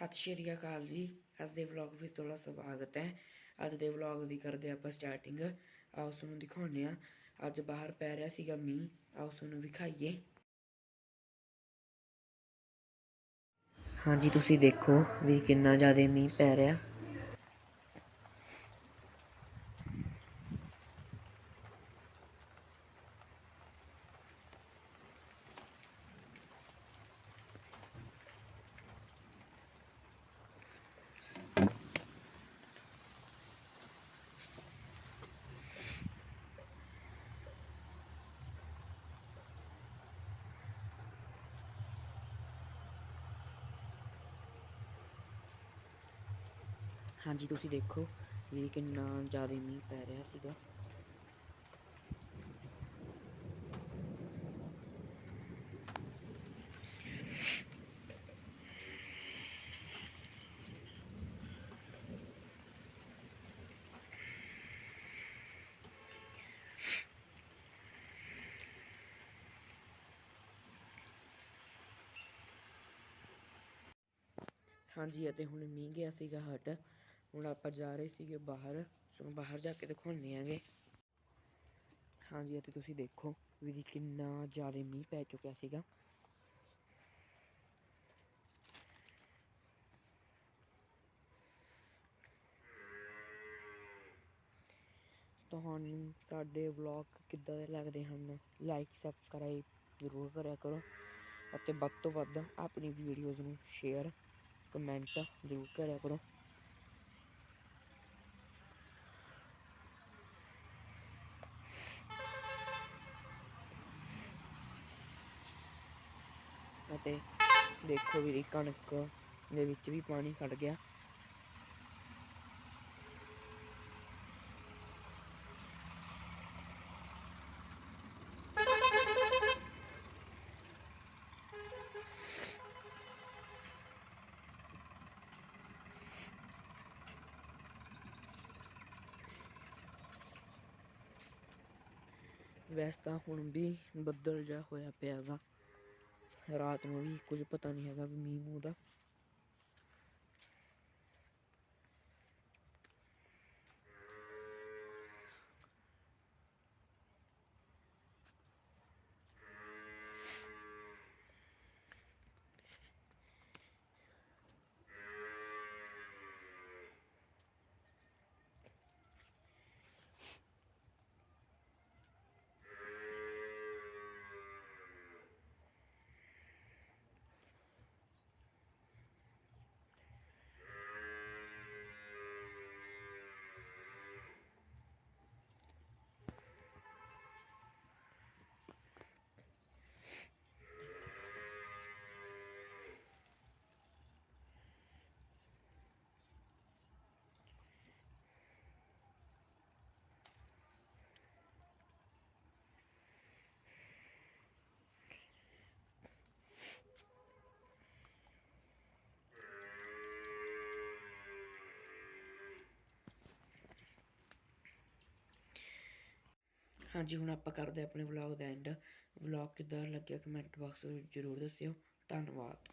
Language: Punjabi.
ਸਤਿ ਸ਼੍ਰੀ ਅਕਾਲ ਜੀ। ਅੱਜ ਦੇ ਵਲੌਗ ਵਿੱਚ ਤੁਹਾਡਾ ਸਵਾਗਤ ਹੈ। ਅੱਜ ਦੇ ਵਲੌਗ ਦੀ ਕਰਦੇ ਆਪਾਂ ਸਟਾਰਟਿੰਗ ਆਓ ਤੁਹਾਨੂੰ ਦਿਖਾਉਂਦੇ ਆ ਅੱਜ ਬਾਹਰ ਪੈ ਰਿਹਾ ਸੀਗਾ ਮੀਂਹ। ਆਓ ਤੁਹਾਨੂੰ ਵਿਖਾਈਏ। ਹਾਂਜੀ, ਤੁਸੀਂ ਦੇਖੋ ਵੀ ਕਿੰਨਾ ਜ਼ਿਆਦਾ ਮੀਂਹ ਪੈ ਰਿਹਾ। ਹਾਂਜੀ, ਤੁਸੀਂ ਦੇਖੋ, ਵੀ ਕਿੰਨਾ ਜ਼ਿਆਦਾ ਮੀਂਹ ਪੈ ਰਿਹਾ ਸੀਗਾ। ਹਾਂਜੀ, ਅਤੇ ਹੁਣ ਮੀਂਹ ਗਿਆ ਸੀਗਾ ਹਟ। ਹੁਣ ਆਪਾਂ ਜਾ ਰਹੇ ਸੀਗੇ ਬਾਹਰ। ਤੁਹਾਨੂੰ ਬਾਹਰ ਜਾ ਕੇ ਦਿਖਾਉਂਦੇ ਆਂਗੇ ਹਾਂਜੀ ਅਤੇ ਤੁਸੀਂ ਦੇਖੋ ਵੀ ਕਿੰਨਾ ਜ਼ਿਆਦਾ ਮੀਂਹ ਪੈ ਚੁੱਕਿਆ ਸੀਗਾ। ਤੁਹਾਨੂੰ ਸਾਡੇ ਵਲੌਗ ਕਿੱਦਾਂ ਦੇ ਲੱਗਦੇ ਹਨ ਲਾਈਕ ਸਬਸਕ੍ਰਾਈਬ ਜ਼ਰੂਰ ਕਰਿਆ ਕਰੋ ਅਤੇ ਵੱਧ ਤੋਂ ਵੱਧ ਆਪਣੀ ਵੀਡੀਓਜ਼ ਨੂੰ ਸ਼ੇਅਰ ਕਮੈਂਟ ਜ਼ਰੂਰ ਕਰਿਆ ਕਰੋ। ਅਤੇ ਦੇਖੋ ਵੀ ਕਣਕ ਦੇ ਵਿੱਚ ਵੀ ਪਾਣੀ ਖੜ ਗਿਆ। ਵੈਸੇ ਤਾਂ ਹੁਣ ਵੀ ਬੱਦਲ ਜਿਹਾ ਹੋਇਆ ਪਿਆ ਵਾ ਰਾਤ ਨੂੰ ਵੀ ਕੁਝ ਪਤਾ ਨਹੀਂ ਹੈਗਾ ਵੀ ਮੀਂਹ ਮੂੰਹ ਦਾ। ਹਾਂਜੀ, ਹੁਣ ਆਪਾਂ ਕਰਦੇ ਹਾਂ ਆਪਣੇ ਵਲੌਗ ਦਾ ਐਂਡ ਵਲੌਗ ਕਿੱਦਾਂ ਲੱਗਿਆ ਕਮੈਂਟ ਬਾਕਸ ਵਿੱਚ ਜ਼ਰੂਰ ਦੱਸਿਓ। ਧੰਨਵਾਦ।